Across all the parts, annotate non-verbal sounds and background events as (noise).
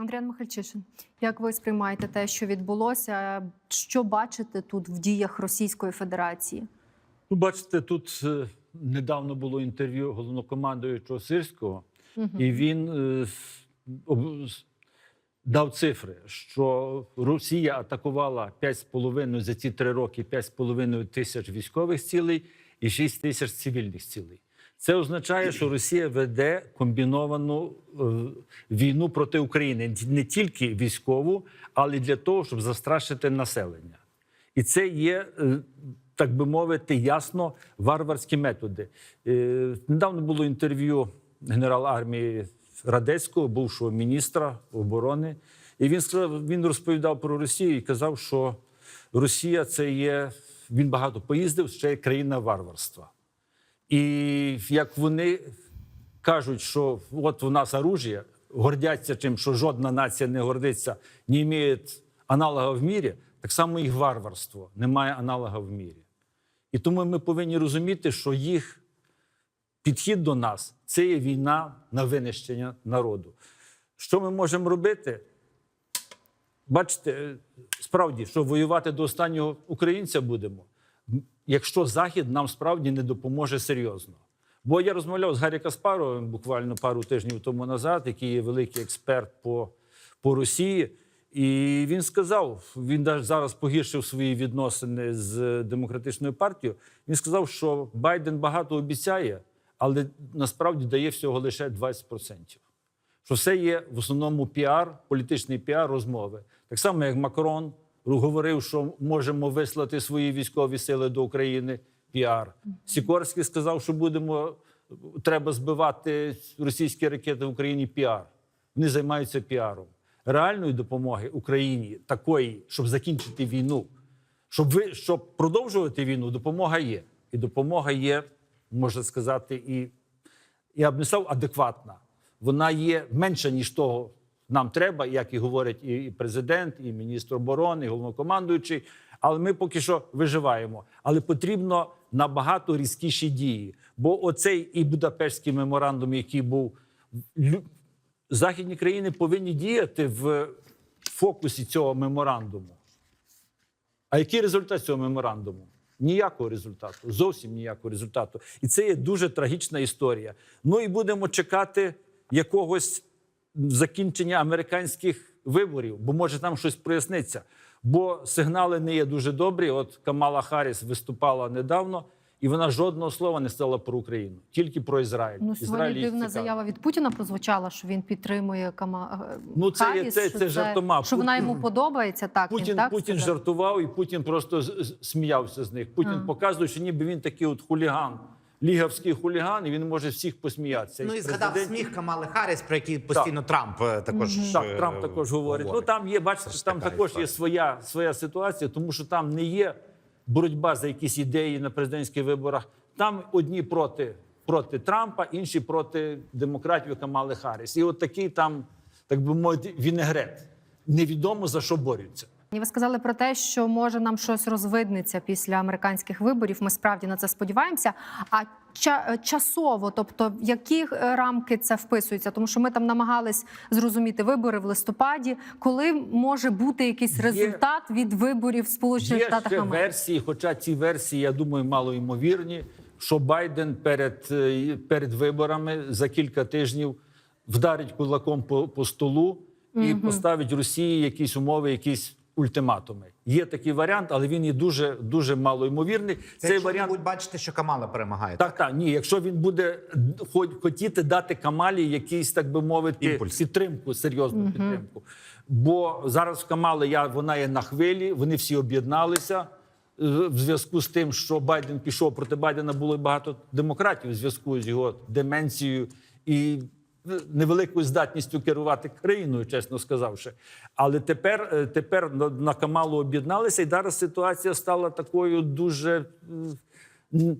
Андріан Михальчишин, як ви сприймаєте те, що відбулося? Що бачите тут в діях Російської Федерації? Ну, бачите, тут е, недавно було інтерв'ю головнокомандуючого Сирського, і він е, дав цифри, що Росія атакувала 5,5 за ці три роки 5,5 тисяч військових цілей і 6 тисяч цивільних цілей. Це означає, що Росія веде комбіновану е, війну проти України не тільки військову, але й для того, щоб застрашити населення. І це є, е, так би мовити, ясно варварські методи. Е, Недавно було інтерв'ю генерала армії Радецького, бувшого міністра оборони. І він сказав, він розповідав про Росію і казав, що Росія це є. Він багато поїздив, ще є країна варварства. І як вони кажуть, що от у нас оружие, гордяться чим, що жодна нація не гордиться, не має аналога в мірі, так само їх варварство немає аналога в мірі. І тому ми повинні розуміти, що їх підхід до нас це є війна на винищення народу. Що ми можемо робити? Бачите, справді, що воювати до останнього українця будемо, якщо Захід нам справді не допоможе серйозно. Бо я розмовляв з Гаррі Каспаровим буквально пару тижнів тому назад, який є великий експерт по, по Росії. І він сказав: він зараз погіршив свої відносини з демократичною партією. Він сказав, що Байден багато обіцяє, але насправді дає всього лише 20% що все є в основному піар, політичний піар, розмови. Так само, як Макрон говорив, що можемо вислати свої військові сили до України. Піар. Сікорський сказав, що будемо треба збивати російські ракети в Україні. Піар. Вони займаються піаром. Реальної допомоги Україні такої, щоб закінчити війну, щоб ви щоб продовжувати війну, допомога є. І допомога є, можна сказати, і я б не сказав адекватна. Вона є менша, ніж того нам треба, як і говорять і президент, і міністр оборони, і головнокомандуючий. Але ми поки що виживаємо. Але потрібно набагато різкіші дії. Бо оцей і Будапештський меморандум, який був західні країни повинні діяти в фокусі цього меморандуму. А який результат цього меморандуму? Ніякого результату, зовсім ніякого результату. І це є дуже трагічна історія. Ну і будемо чекати якогось закінчення американських виборів, бо може там щось проясниться. Бо сигнали не є дуже добрі. От Камала Харріс виступала недавно, і вона жодного слова не сказала про Україну, тільки про Ізраїль. Ну, сьогодні дивна заява від Путіна прозвучала, що він підтримує Кама е, Ну, це є- Харріс, це- це жартома. Що вона йому подобається. Так Путін, він так Путін сказав? жартував, і Путін просто сміявся з них. Путін А. показує, що ніби він такий от хуліган, лігавський хуліган, і він може всіх посміятися. Ну і згадав сміх Камали Харріс, про який постійно Трамп е, також Так, е, Трамп також говорить. Ну там є, бачите, там також історія. є своя, своя ситуація, тому що там не є боротьба за якісь ідеї на президентських виборах. Там одні проти, проти Трампа, інші проти демократів Камали Харріс. І от такий там, так би мовити, вінегрет. Невідомо за що борються. І ви сказали про те, що може нам щось розвиднеться після американських виборів. Ми справді на це сподіваємося. А ча- часово, тобто в які е, рамки це вписується? Тому що ми там намагались зрозуміти вибори в листопаді, коли може бути якийсь Є- результат від виборів в Сполучених Штатах Америки. версії, хоча ці версії, я думаю, мало ймовірні, що Байден перед, е, перед виборами за кілька тижнів вдарить кулаком по, по столу і поставить Росії якісь умови, якісь ультиматуми. Є такий варіант, але він є дуже дуже мало ймовірний. Це Цей варіант будуть бачити, що Камала перемагає. так, так, ні. Якщо він буде хотіти дати Камалі якийсь, так би мовити, Імпульс. підтримку, серйозну підтримку. Бо зараз в Камали я, вона є на хвилі, вони всі об'єдналися. е, В зв'язку з тим, що Байден пішов проти Байдена, було багато демократів в зв'язку з його деменцією і невеликою здатністю керувати країною, чесно сказавши. Але тепер, е, тепер на, Камалу об'єдналися, і зараз ситуація стала такою дуже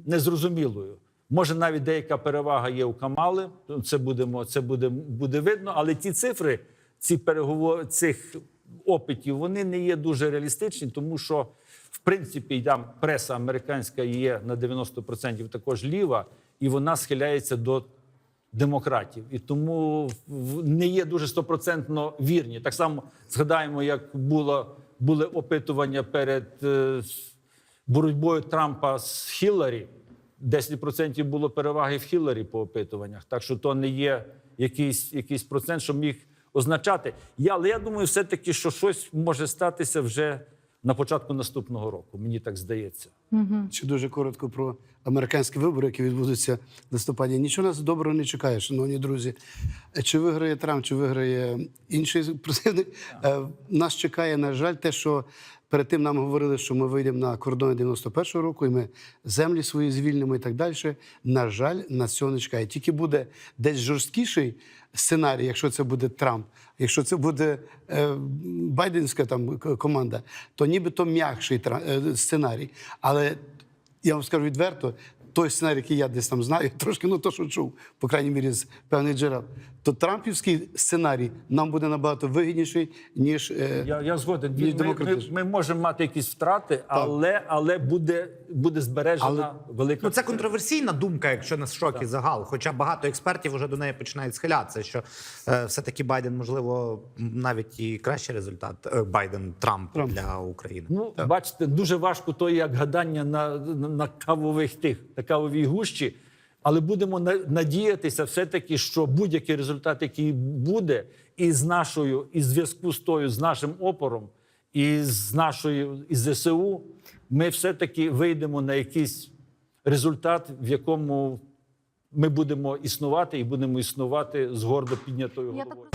незрозумілою. Може, навіть деяка перевага є у Камали. Це будемо, це буде, буде видно. Але ті цифри, ці переговори цих опитів, вони не є дуже реалістичні, тому що в принципі там преса американська є на 90% також ліва, і вона схиляється до демократів, і тому не є дуже стопроцентно вірні. Так само згадаємо, як було були опитування перед е, боротьбою Трампа з Хілларі. 10% було переваги в Хілларі по опитуваннях. Так що то не є якийсь, якийсь процент, що міг означати. Я, але я думаю, все-таки, що щось може статися вже на початку наступного року. Мені так здається. Ще дуже коротко про американські вибори, які відбудуться в листопаді. Нічого нас доброго не чекає, шановні друзі. Чи виграє Трамп, чи виграє інший (laughs) президент? Е, Нас чекає, на жаль, те, що перед тим нам говорили, що ми вийдемо на кордони 91-го року, і ми землі свої звільнимо і так далі. На жаль, нас цього не чекає. Тільки буде десь жорсткіший сценарій, якщо це буде Трамп, якщо це буде е, байденська там команда, то нібито м'якший е, сценарій. Але я вам скажу відверто, той сценарій, який я десь там знаю, (laughs) трошки ну то, що чув, по крайній мірі, з певних джерел, то трампівський сценарій нам буде набагато вигідніший, ніж е, Я, я згоден. Ми, ми, ми можемо мати якісь втрати, але, але буде, буде збережена Але- велика. Ну, це контроверсійна думка, якщо не шок і загал. Хоча багато експертів вже до неї починають схилятися, що е, все-таки Байден, можливо, навіть і кращий результат е, Байден Трамп, Трамп. для України. Ну, бачите, дуже важко то як гадання на, на, на кавових тих, на кавовій гущі. Але будемо на- надіятися, все-таки, що будь-який результат, який буде, і з нашою, і зв'язку з тою, з нашим опором, і з нашою і з ЗСУ, ми все-таки вийдемо на якийсь результат, в якому ми будемо існувати і будемо існувати з гордо піднятою головою.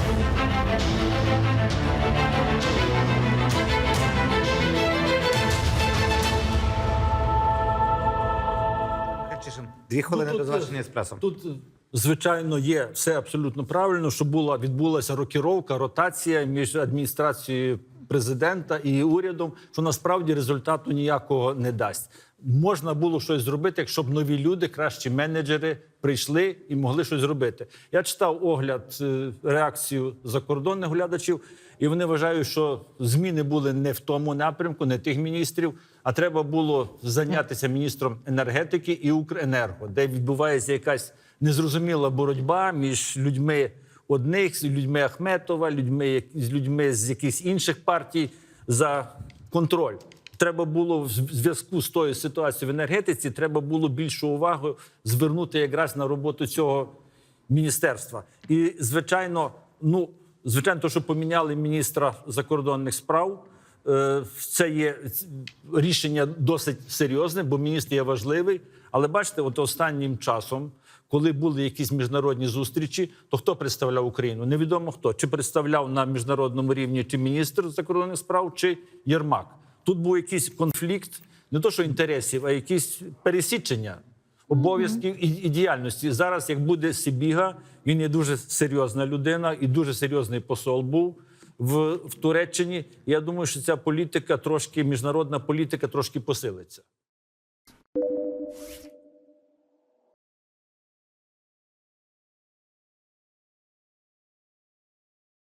Дві хвилини Ну, до тут, завершення еспресо. Тут, звичайно, є все абсолютно правильно, що була відбулася рокіровка, ротація між адміністрацією президента і урядом, що насправді результату ніякого не дасть. Можна було щось зробити, якщо б нові люди, кращі менеджери, прийшли і могли щось зробити. Я читав огляд е, реакцію закордонних глядачів, і вони вважають, що зміни були не в тому напрямку, не тих міністрів, а треба було зайнятися міністром енергетики і Укренерго, де відбувається якась незрозуміла боротьба між людьми одних, з людьми Ахметова, людьми з людьми з якихось інших партій за контроль. Треба було в зв'язку з тою ситуацією в енергетиці, треба було більшу увагу звернути якраз на роботу цього міністерства. І звичайно, ну звичайно, то, що поміняли міністра закордонних справ. е, Це є рішення досить серйозне, бо міністр є важливий. Але бачите, от останнім часом, коли були якісь міжнародні зустрічі, то хто представляв Україну? Невідомо хто чи представляв на міжнародному рівні чи міністр закордонних справ, чи Єрмак. Тут був якийсь конфлікт, не то що інтересів, а якісь пересічення обов'язків і, і діяльності. Зараз, як буде Сибіга, він є дуже серйозна людина і дуже серйозний посол був в, в Туреччині. Я думаю, що ця політика трошки міжнародна політика трошки посилиться.